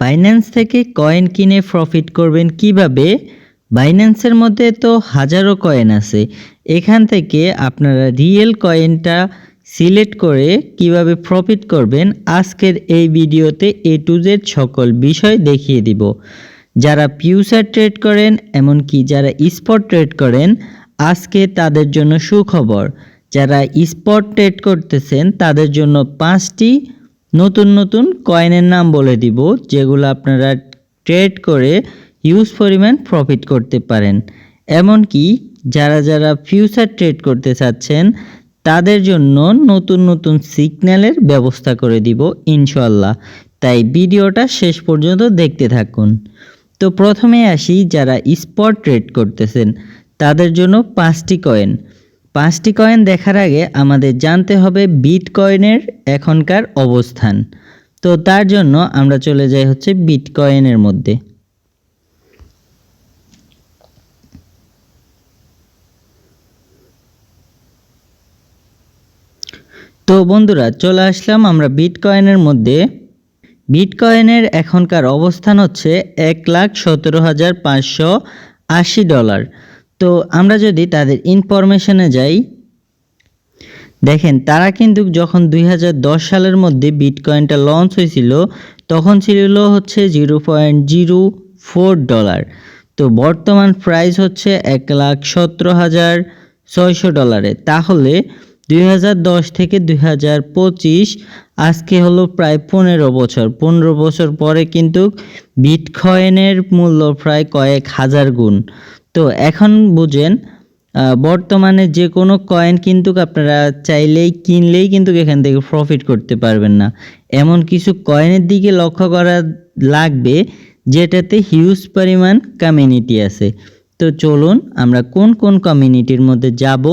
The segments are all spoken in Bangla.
বাইন্যান্স থেকে কয়েন কিনে প্রফিট করবেন কীভাবে? বাইন্যান্সের মধ্যে তো হাজারো কয়েন আছে। এখান থেকে আপনারা রিয়েল কয়েনটা সিলেক্ট করে কীভাবে প্রফিট করবেন আজকের এই ভিডিওতে এ টু জেড সকল বিষয় দেখিয়ে দিব। যারা ফিউচার ট্রেড করেন, এমনকি যারা স্পট ট্রেড করেন, আজকে তাদের জন্য সুখবর। যারা স্পট ট্রেড করতেছেন, তাদের জন্য পাঁচটি নতুন নতুন কয়েনের নাম বলে দিব, যেগুলো আপনারা ট্রেড করে হিউজ পরিমাণ প্রফিট করতে পারেন। এমনকি যারা যারা ফিউচার ট্রেড করতে চাচ্ছেন, তাদের জন্য নতুন নতুন সিগন্যালের ব্যবস্থা করে দিব ইনশাল্লাহ তাই ভিডিওটা শেষ পর্যন্ত দেখতে থাকুন। তো প্রথমে আসি যারা স্পট ট্রেড করতেছেন, তাদের জন্য পাঁচটি কয়েন পাঁচটি কয়েন দেখার আগে আমাদের জানতে হবে বিট কয়েনের এখনকার অবস্থান। তো তার জন্য আমরা চলে যাই হচ্ছে বিট কয়েনের মধ্যে। তো বন্ধুরা, চলে আসলাম আমরা বিট কয়েনের মধ্যে। বিটকয়েনের এখনকার অবস্থান হচ্ছে এক লাখ সতেরো হাজার পাঁচশো আশি ডলার। তো আমরা যদি তাদের ইনফরমেশনে যাই, দেখেন তারা কিন্তু যখন দুই হাজার দশ সালের মধ্যে বিটকয়েনটা লঞ্চ হয়েছিল, তখন ছিল হচ্ছে zero point zero four dollar তো বর্তমান প্রাইস হচ্ছে এক লাখ সতেরো হাজার ছয়শো ডলারে তাহলে দুই হাজার দশ থেকে দুই হাজার পঁচিশ, আজকে হলো প্রায় পনেরো বছর। পনেরো বছর পরে কিন্তু বিটকয়েনের মূল্য প্রায় কয়েক হাজার গুণ। তো এখন বুঝেন বর্তমানে যে কোনো কয়েন কিন্তু আপনারা চাইলেই কিনলেই কিন্তু এখান থেকে প্রফিট করতে পারবেন না। এমন কিছু কয়েনের দিকে লক্ষ্য করা লাগবে, যেটাতে হিউজ পরিমাণ কমিউনিটি আছে। তো চলুন আমরা কোন কোন কমিউনিটির মধ্যে যাব,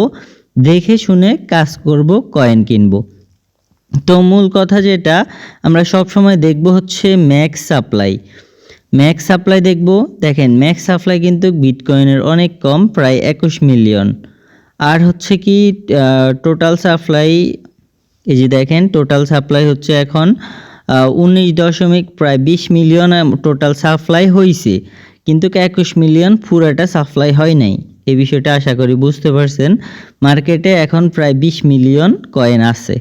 দেখে শুনে কাজ করব কয়েন কিনব। তো মূল কথা যেটা, আমরা সব সময় দেখব হচ্ছে ম্যাক্স সাপ্লাই ম্যাক্স সাপ্লাই দেখব। দেখেন ম্যাক্স সাপ্লাই কিন্তু বিটকয়েনের অনেক কম, প্রায় একুশ মিলিয়ন আর হচ্ছে কি টোটাল সাপ্লাই এই যে দেখেন টোটাল সাপ্লাই হচ্ছে এখন উনিশ দশমিক প্রায় বিশ মিলিয়ন টোটাল সাপ্লাই হয়েছে কিন্তু একুশ মিলিয়ন পুরাটা সাপ্লাই হয় নাই। এই বিষয়টা আশা করি বুঝতে পারছেন। মার্কেটে এখন প্রায় বিশ মিলিয়ন কয়েন আছে।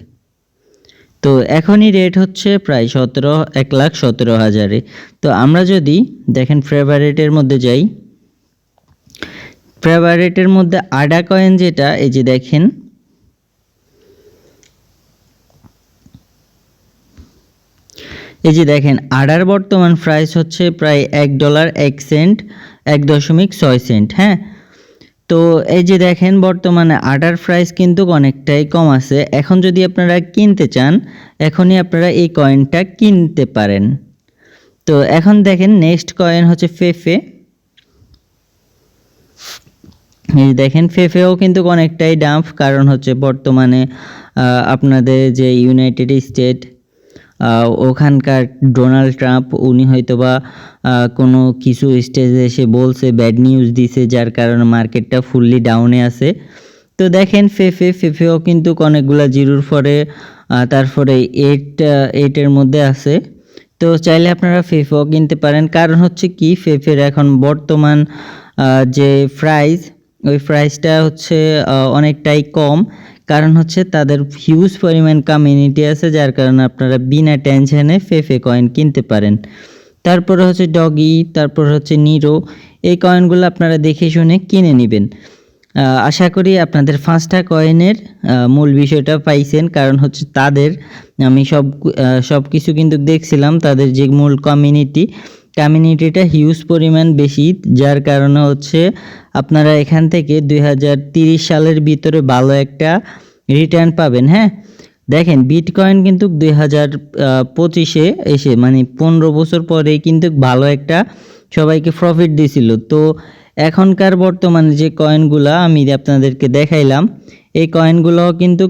তো এখনই রেট হচ্ছে প্রায় সতেরো, এক লাখ সতেরো হাজারে। তো আমরা যদি দেখেন ফেভারেটের মধ্যে যাই ফেভারেটের মধ্যে আডা কয়েন যেটা, এই যে দেখেন, এই যে দেখেন আডার বর্তমান প্রাইস হচ্ছে প্রায় এক ডলার এক সেন্ট এক দশমিক ছয় সেন্ট হ্যাঁ? তো এই যে দেখেন, বর্তমানে আটার প্রাইস কিন্তু অনেকটাই কম আছে। এখন যদি আপনারা কিনতে চান, এখনই আপনারা এই কয়েনটা কিনতে পারেন। তো এখন দেখেন নেক্সট কয়েন হচ্ছে ফেফে এই দেখেন ফেফেও কিন্তু অনেকটাই ডাম্প কারণ হচ্ছে বর্তমানে আপনাদের যে ইউনাইটেড স্টেট ওখানকার ডোনাল্ড ট্রাম্প, উনি হয়তো বা কোনো কিছু স্টেজে এসে বলছে, ব্যাড নিউজ দিছে, যার কারণে মার্কেটটা ফুললি ডাউনে আছে। তো দেখেন ফেফে, ফেফেও কিন্তু অনেকগুলো জিরোর পরে তারপরে এইট এইটের মধ্যে আছে। তো চাইলে আপনারা ফেফেও কিনতে পারেন। কারণ হচ্ছে কি, ফেফের এখন বর্তমান যে প্রাইস ওই প্রাইসটা হচ্ছে অনেকটাই কম। কারণ হচ্ছে তাদের হিউজ পরিমাণ কমিউনিটি আছে, যার কারণে আপনারা বিনা টেনশনে ফেফে কয়েন কিনতে পারেন। তারপরে হচ্ছে ডগি তারপর হচ্ছে নিরো এই কয়েনগুলো আপনারা দেখে শুনে কিনে নেবেন। আশা করি আপনাদের পাঁচটা কয়েনের মূল বিষয়টা পাইছেন, কারণ হচ্ছে তাদের, আমি সব সব কিছু কিন্তু দেখছিলাম, তাদের যে মূল কমিউনিটি কমিউনিটিটা হিউজ পরিমাণ বেশি, যার কারণে হচ্ছে আপনারা এখান থেকে দুই সালের ভিতরে ভালো একটা রিটার্ন পাবেন হ্যাঁ? দেখেন বিটকয়েন কিন্তু দুই হাজার পঁচিশে এসে মানে পনেরো বছর পরে কিন্তু ভালো একটা সবাইকে প্রফিট দিছিল। তো এখনকার বর্তমানে যে কয়েনগুলো আমি আপনাদেরকে দেখাইলাম, এই কয়েনগুলো কিন্তু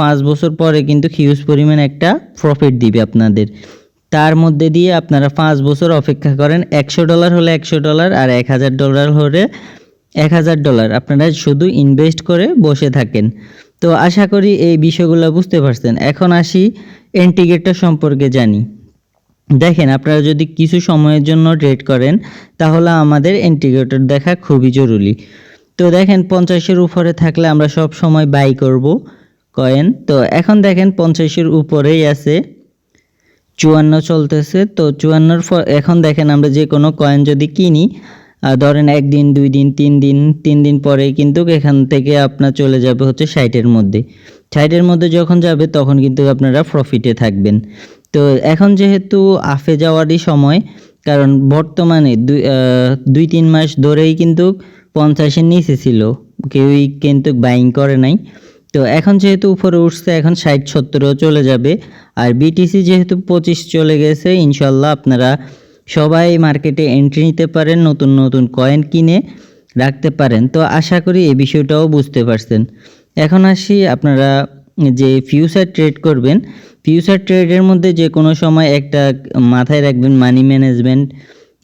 পাঁচ বছর পরে কিন্তু হিউজ পরিমাণ একটা প্রফিট দিবে আপনাদের। তার মধ্যে দিয়ে আপনারা পাঁচ বছর অপেক্ষা করেন, একশো ডলার হলে একশো ডলার আর এক হাজার ডলার হলে এক হাজার ডলার। আপনারা শুধু ইনভেস্ট করে বসে থাকেন। তো আশা করি এই বিষয়গুলো বুঝতে পারছেন। এখন আসি এন্টিগেটটা সম্পর্কে জানি। দেখেন, আপনারা যদি কিছু সময়ের জন্য ট্রেড করেন, তাহলে আমাদের ইন্ডিকেটর দেখা খুবই জরুরি। তো দেখেন, পঞ্চাশের উপরে থাকলে আমরা সব সময় বাই করব, কয়েন। তো এখন দেখেন, পঞ্চাশের উপরেই আছে চুয়ান্ন চলতেছে। তো চুয়ান্নর ফ- এখন দেখেন আমরা যে কোনো কয়েন যদি কিনি ধরেন একদিন দুই দিন তিন দিন তিন দিন পরে কিন্তু এখান থেকে আপনার চলে যাবে হচ্ছে ষাটের মধ্যে। ষাটের মধ্যে যখন যাবে তখন কিন্তু আপনারা প্রফিটে থাকবেন। তো এখন যেহেতু আফে যাওয়ারই সময়, কারণ বর্তমানে দুই দুই, তিন মাস ধরেই কিন্তু পঞ্চাশের নিচে ছিল। কেউই কিন্তু বাইং করে নাই। তো এখন যেহেতু উপরে উঠছে, এখন ষাট সত্তরও চলে যাবে। আর বিটিসি যেহেতু পঁচিশ চলে গেছে, ইনশাল্লাহ আপনারা সবাই মার্কেটে এন্ট্রি নিতে পারেন, নতুন নতুন কয়েন কিনে রাখতে পারেন। তো আশা করি এই বিষয়টাও বুঝতে পারছেন। এখন আসি আপনারা যে ফিউচার ট্রেড করবেন। ফিউচার ট্রেডের মধ্যে যে কোনো সময় একটা মাথায় রাখবেন মানি ম্যানেজমেন্ট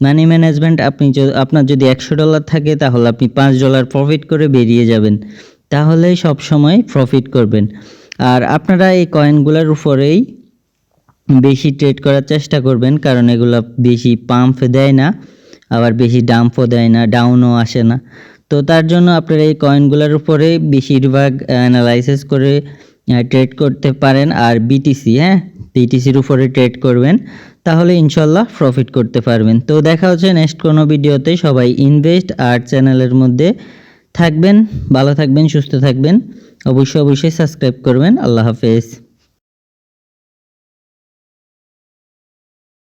মানি ম্যানেজমেন্ট আপনি আপনার যদি একশো ডলার থাকে, তাহলে আপনি পাঁচ ডলার প্রফিট করে বেরিয়ে যাবেন। তাহলেই সব সময় প্রফিট করবেন। আর আপনারা এই কয়েনগুলোর উপরেই বেশি ট্রেড করার চেষ্টা করবেন, কারণ এগুলো বেশি পাম্প দেয় না, আবার বেশি ডাম্পও দেয় না ডাউনও আসে না। তো তার জন্য আপনারা এই কয়েনগুলোর উপরে বেশিরভাগ অ্যানালাইসিস করে ট্রেড করতে পারেন। আর বিটিসি হ্যাঁ বিটিসির উপরে ট্রেড করবেন, তাহলে ইনশাল্লাহ প্রফিট করতে পারবেন। তো দেখা হচ্ছে নেক্সট কোনো ভিডিওতে সবাই ইনভেস্ট আর চ্যানেলের মধ্যে থাকবেন ভালো থাকবেন সুস্থ থাকবেন। অবশ্যই অবশ্যই সাবস্ক্রাইব করবেন। আল্লাহ হাফেজ।